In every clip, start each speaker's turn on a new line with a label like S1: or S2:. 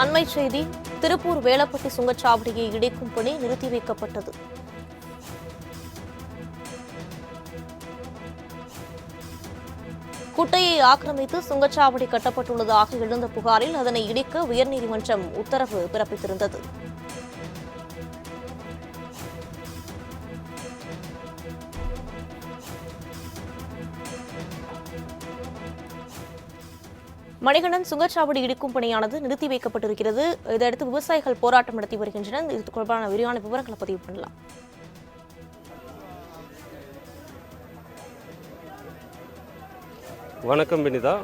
S1: அண்மை செய்தி திருப்பூர் வேலப்பட்டி சுங்கச்சாவடியை இடிக்கும் பணி நிறுத்தி வைக்கப்பட்டது. குட்டையை ஆக்கிரமித்து சுங்கச்சாவடி கட்டப்பட்டுள்ளதாக எழுந்த புகாரில் அதனை இடிக்க உயர்நீதிமன்றம் உத்தரவு பிறப்பித்திருந்தது. மணிகண்டன் சுங்கச்சாவடி இடிக்கும் பணியானது நிறுத்தி வைக்கப்பட்டிருக்கிறது. இதையடுத்து விவசாயிகள் போராட்டம் நடத்தி வருகின்றனர். இது தொடர்பான விரிவான விவரங்களை பதிவு பண்ணலாம்.
S2: வணக்கம் வினிதா.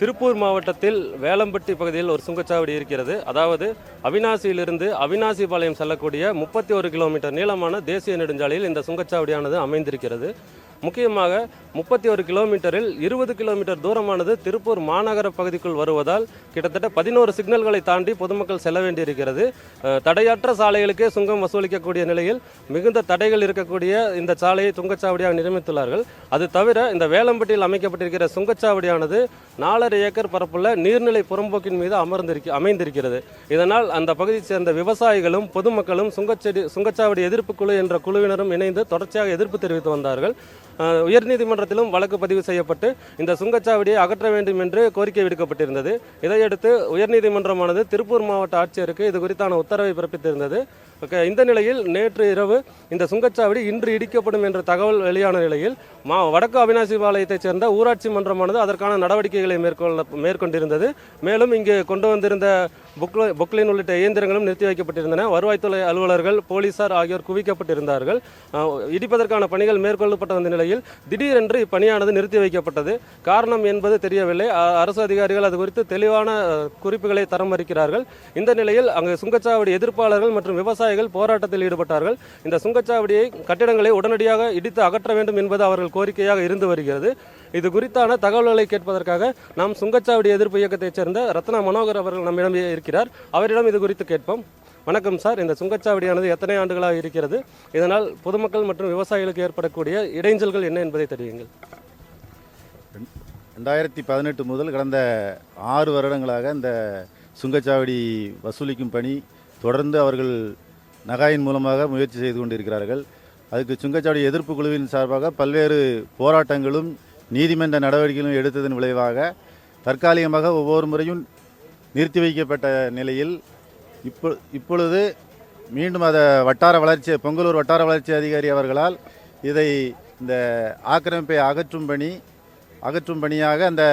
S2: திருப்பூர் மாவட்டத்தில் வேலம்பட்டி பகுதியில் ஒரு சுங்கச்சாவடி இருக்கிறது. அதாவது அவினாசியிலிருந்து அவினாசிபாளையம் செல்லக்கூடிய முப்பத்தி ஒரு கிலோமீட்டர் நீளமான தேசிய நெடுஞ்சாலையில் இந்த சுங்கச்சாவடியானது அமைந்திருக்கிறது. முக்கியமாக முப்பத்தி ஒரு கிலோமீட்டரில் இருபது கிலோமீட்டர் தூரமானது திருப்பூர் மாநகர பகுதிக்குள் வருவதால் கிட்டத்தட்ட பதினோரு சிக்னல்களை தாண்டி பொதுமக்கள் செல்ல வேண்டியிருக்கிறது. தடையற்ற சாலைகளுக்கே சுங்கம் வசூலிக்கக்கூடிய நிலையில் மிகுந்த தடைகள் இருக்கக்கூடிய இந்த சாலையை சுங்கச்சாவடியாக நிர்மித்துள்ளார்கள் அது தவிர இந்த வேலம்பட்டியில் அமைக்கப்பட்டிருக்கிற சுங்கச்சாவடியானது நாலரை ஏக்கர் பரப்புள்ள நீர்நிலை புறம்போக்கின் மீது அமர்ந்திருக்க அமைந்திருக்கிறது. இதனால் அந்த பகுதியை சேர்ந்த விவசாயிகளும் பொதுமக்களும் சுங்கச்செடி சுங்கச்சாவடி எதிர்ப்பு குழு என்ற குழுவினரும் இணைந்து தொடர்ச்சியாக எதிர்ப்பு தெரிவித்து வந்தார்கள். உயர்நீதிமன்றத்திலும் வழக்கு பதிவு செய்யப்பட்டு இந்த சுங்கச்சாவடியை அகற்ற வேண்டும் என்று கோரிக்கை விடுக்கப்பட்டிருந்தது. இதையடுத்து உயர்நீதிமன்றமானது திருப்பூர் மாவட்ட ஆட்சியருக்கு இது குறித்தான உத்தரவை பிறப்பித்திருந்தது. ஓகே இந்த நிலையில் நேற்று இரவு இந்த சுங்கச்சாவடி இன்று இடிக்கப்படும் என்ற தகவல் வெளியான நிலையில் மா வடக்கு அவினாசி பாளையத்தைச் சேர்ந்த ஊராட்சி மன்றமானது அதற்கான நடவடிக்கைகளை மேற்கொள்ள மேற்கொண்டிருந்தது. மேலும் இங்கு கொண்டு வந்திருந்த புக்ல புக்லின் உள்ளிட்ட இயந்திரங்களும் நிறுத்தி வைக்கப்பட்டிருந்தன. வருவாய்த்துறை அலுவலர்கள் போலீசார் ஆகியோர் குவிக்கப்பட்டிருந்தார்கள். இடிப்பதற்கான பணிகள் மேற்கொள்ளப்பட்ட வந்த நிலையில் திடீரென்று இப்பணியானது நிறுத்தி வைக்கப்பட்டது. காரணம் என்பது தெரியவில்லை. அரசு அதிகாரிகள் அது குறித்து தெளிவான குறிப்புகளை தர மறுக்கிறார்கள் இந்த நிலையில் அங்கு சுங்கச்சாவடி எதிர்ப்பாளர்கள் மற்றும் விவசாயிகள் போராட்டத்தில் ஈடுபட்டார்கள். இந்த சுங்கச்சாவடியை கட்டிடங்களை உடனடியாக இடித்து அகற்ற வேண்டும் என்பது அவர்கள் கோரிக்கையாக இருந்து வருகிறது. இது குறித்தான தகவல்களை கேட்பதற்காக நாம் சுங்கச்சாவடி எதிர்ப்பு இயக்கத்தைச் சேர்ந்த ரத்னா மனோகர் அவர்கள் நம்மிடம் இருக்கிறார். அவரிடம் இது குறித்து கேட்போம். வணக்கம் சார். இந்த சுங்கச்சாவடியானது எத்தனை ஆண்டுகளாக இருக்கிறது? இதனால் பொதுமக்கள் மற்றும் விவசாயிகளுக்கு ஏற்படக்கூடிய இடைஞ்சல்கள் என்ன என்பதை தெரியுங்கள்
S3: ரெண்டாயிரத்தி பதினெட்டு முதல் கடந்த ஆறு வருடங்களாக இந்த சுங்கச்சாவடி வசூலிக்கும் பணி தொடர்ந்து அவர்கள் நகாயின் மூலமாக முயற்சி செய்து கொண்டிருக்கிறார்கள். அதுக்கு சுங்கச்சாவடி எதிர்ப்பு குழுவின் சார்பாக பல்வேறு போராட்டங்களும் நீதிமன்ற நடவடிக்கைகளும் எடுத்ததன் விளைவாக தற்காலிகமாக ஒவ்வொரு முறையும் நிறுத்தி வைக்கப்பட்ட நிலையில் இப்போ இப்பொழுது மீண்டும் அதை வட்டார வளர்ச்சி பொங்கலூர் வட்டார வளர்ச்சி அதிகாரி அவர்களால் இதை இந்த ஆக்கிரமிப்பை அகற்றும் பணி அகற்றும் பணியாக அந்த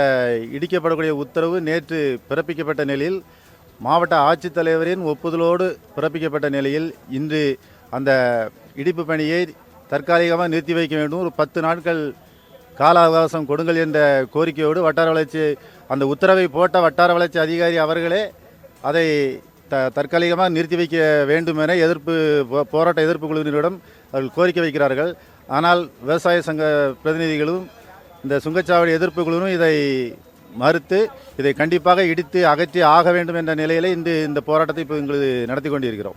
S3: இடிக்கப்படக்கூடிய உத்தரவு நேற்று பிறப்பிக்கப்பட்ட நிலையில் மாவட்ட ஆட்சித்தலைவரின் ஒப்புதலோடு பிறப்பிக்கப்பட்ட நிலையில் இன்று அந்த இடிப்பு பணியை தற்காலிகமாக நிறுத்தி வைக்க வேண்டும். ஒரு பத்து நாட்கள் கால அவகாசம் கொடுங்கள் என்ற கோரிக்கையோடு வட்டார வளர்ச்சி அந்த உத்தரவை போட்ட வட்டார வளர்ச்சி அதிகாரி அவர்களே அதை த தற்காலிகமாக நிறுத்தி வைக்க வேண்டும் என எதிர்ப்பு போ- போராட்ட எதிர்ப்பு குழுவினரிடம் அவர்கள் கோரிக்கை வைக்கிறார்கள். ஆனால் விவசாய சங்க பிரதிநிதிகளும் இந்த சுங்கச்சாவடி எதிர்ப்பு குழுவும் இதை மறுத்து இதை கண்டிப்பாக இடித்து அகற்றி ஆக வேண்டும் என்ற நிலையில் இந்த இந்த போராட்டத்தை இப்போ எங்களுக்கு நடத்தி கொண்டிருக்கிறோம்.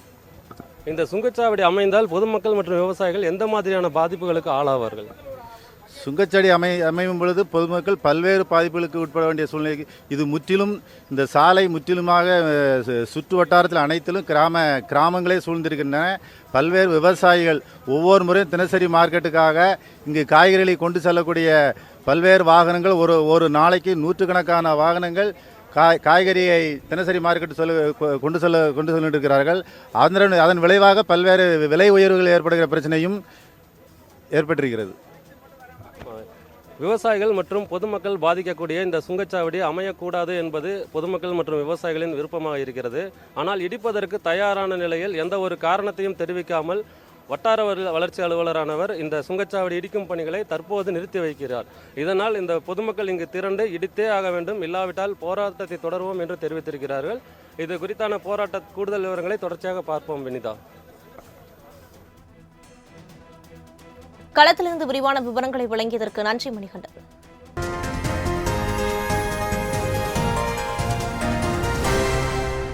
S2: இந்த சுங்கச்சாவடி அமைந்தால் பொதுமக்கள் மற்றும் விவசாயிகள் எந்த மாதிரியான பாதிப்புகளுக்கு ஆளாவார்கள்?
S3: சுங்கச்சாடி அமை அமையும் பொழுது பொதுமக்கள் பல்வேறு பாதிப்புகளுக்கு உட்பட வேண்டிய சூழ்நிலை இது முற்றிலும் இந்த சாலை முற்றிலுமாக சுற்று வட்டாரத்தில் அனைத்திலும் கிராம கிராமங்களே சூழ்ந்திருக்கின்றன. பல்வேறு விவசாயிகள் ஒவ்வொரு முறையும் தினசரி மார்க்கெட்டுக்காக இங்கு காய்கறிகளை கொண்டு செல்லக்கூடிய பல்வேறு வாகனங்கள் ஒரு ஒரு நாளைக்கு நூற்றுக்கணக்கான வாகனங்கள் காய் காய்கறியை தினசரி மார்க்கெட்டு சொல்ல கொ- கொண்டு செல்ல கொண்டு செல்லிட்டு இருக்கிறார்கள் அதன் அதன் விளைவாக பல்வேறு விலை உயர்வுகள் ஏற்படுகிற பிரச்சனையும் ஏற்பட்டிருக்கிறது.
S2: விவசாயிகள் மற்றும் பொதுமக்கள் பாதிக்கக்கூடிய இந்த சுங்கச்சாவடி அமையக்கூடாது என்பது பொதுமக்கள் மற்றும் விவசாயிகளின் விருப்பமாக இருக்கிறது. ஆனால் இடிப்பதற்கு தயாரான நிலையில் எந்த ஒரு காரணத்தையும் தெரிவிக்காமல் வட்டார வளர்ச்சி அலுவலரானவர் இந்த சுங்கச்சாவடி இடிக்கும் பணிகளை தற்போது நிறுத்தி வைக்கிறார். இதனால் இந்த பொதுமக்கள் இங்கு திரண்டு இடித்தே ஆக வேண்டும். இல்லாவிட்டால் போராட்டத்தை தொடருவோம் என்று தெரிவித்திருக்கிறார்கள். இது குறித்தான போராட்ட கூடுதல் விவரங்களை தொடர்ச்சியாக பார்ப்போம் வினிதா.
S1: களத்திலிருந்து விரிவான விவரங்களை வழங்கியதற்கு நன்றி மணிகண்டன்.